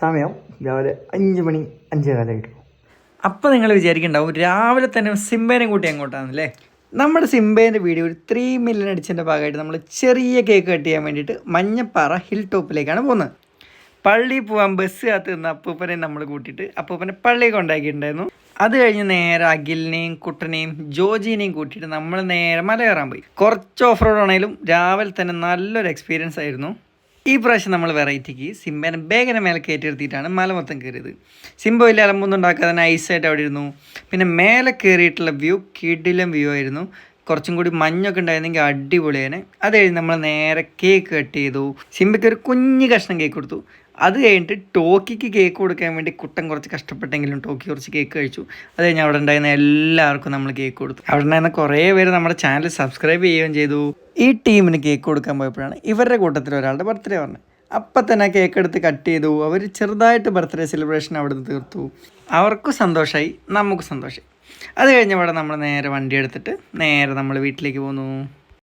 സമയം രാവിലെ അഞ്ച് മണി അഞ്ചേ കാലമായിട്ട് അപ്പം നിങ്ങൾ വിചാരിക്കുന്നുണ്ടാവും രാവിലെ തന്നെ സിംബേനെ കൂട്ടി അങ്ങോട്ടാണല്ലേ നമ്മുടെ സിംബേന്റെ വീഡിയോ ഒരു ത്രീ മില്യൺ അടിച്ചതിന്റെ ഭാഗമായിട്ട് നമ്മൾ ചെറിയ കേക്ക് കട്ട് ചെയ്യാൻ വേണ്ടിയിട്ട് മഞ്ഞപ്പാറ ഹിൽ ടോപ്പിലേക്കാണ് പോകുന്നത്. പള്ളിയിൽ പോകാൻ ബസ് കാത്ത് നിന്ന് അപ്പൂപ്പനെ നമ്മൾ കൂട്ടിയിട്ട് അപ്പൂപ്പനെ പള്ളിയിൽ കൊണ്ടാക്കിയിട്ടുണ്ടായിരുന്നു. അത് കഴിഞ്ഞ് നേരെ അഖിലിനെയും കുട്ടനെയും ജോജിനെയും കൂട്ടിയിട്ട് നമ്മൾ നേരെ മല കയറാൻ പോയി. കുറച്ച് ഓഫ് റോഡ് ആണെങ്കിലും രാവിലെ തന്നെ നല്ലൊരു എക്സ്പീരിയൻസ് ആയിരുന്നു. ഈ പ്രാവശ്യം നമ്മൾ വെറൈറ്റിക്ക് സിംബേനെ ബേഗനെ മേലെ കയറ്റിയെടുത്തിട്ടാണ് മല മൊത്തം കയറിയത്. സിംബ വലിയ അലമ്പൊന്നും ഉണ്ടാക്കാതെ നൈസായിട്ട് അവിടെ ഇരുന്നു. പിന്നെ മേലെ കയറിയിട്ടുള്ള വ്യൂ കിടിലം വ്യൂ ആയിരുന്നു. കുറച്ചും കൂടി മഞ്ഞൊക്കെ ഉണ്ടായിരുന്നെങ്കിൽ അടിപൊളിയാണ് അത് കഴിഞ്ഞ് നമ്മൾ നേരെ കേക്ക് കട്ട് ചെയ്തു. സിംബയ്ക്ക് ഒരു കുഞ്ഞു കഷ്ണം കേക്ക് കൊടുത്തു. അത് കഴിഞ്ഞിട്ട് ടോക്കിക്ക് കേക്ക് കൊടുക്കാൻ വേണ്ടി കുട്ടൻ കുറച്ച് കഷ്ടപ്പെട്ടെങ്കിലും ടോക്കി കുറച്ച് കേക്ക് കഴിച്ചു. അത് കഴിഞ്ഞ് അവിടെ ഉണ്ടായിരുന്ന എല്ലാവർക്കും നമ്മൾ കേക്ക് കൊടുത്തു. അവിടെ ഉണ്ടായിരുന്ന കുറേ പേര് നമ്മുടെ ചാനൽ സബ്സ്ക്രൈബ് ചെയ്യുകയും ചെയ്തു. ഈ ടീമിന് കേക്ക് കൊടുക്കാൻ പോയപ്പോഴാണ് ഇവരുടെ കൂട്ടത്തിൽ ഒരാളുടെ ബർത്ത്ഡേ പറഞ്ഞത്. അപ്പം തന്നെ കേക്ക് എടുത്ത് കട്ട് ചെയ്തു. അവർ ചെറുതായിട്ട് ബർത്ത്ഡേ സെലിബ്രേഷൻ അവിടെ നിന്ന് തീർത്തു. അവർക്കും സന്തോഷമായി നമുക്കും സന്തോഷമായി അത് കഴിഞ്ഞ അവിടെ നമ്മൾ നേരെ വണ്ടി എടുത്തിട്ട് നേരെ നമ്മൾ വീട്ടിലേക്ക് പോന്നു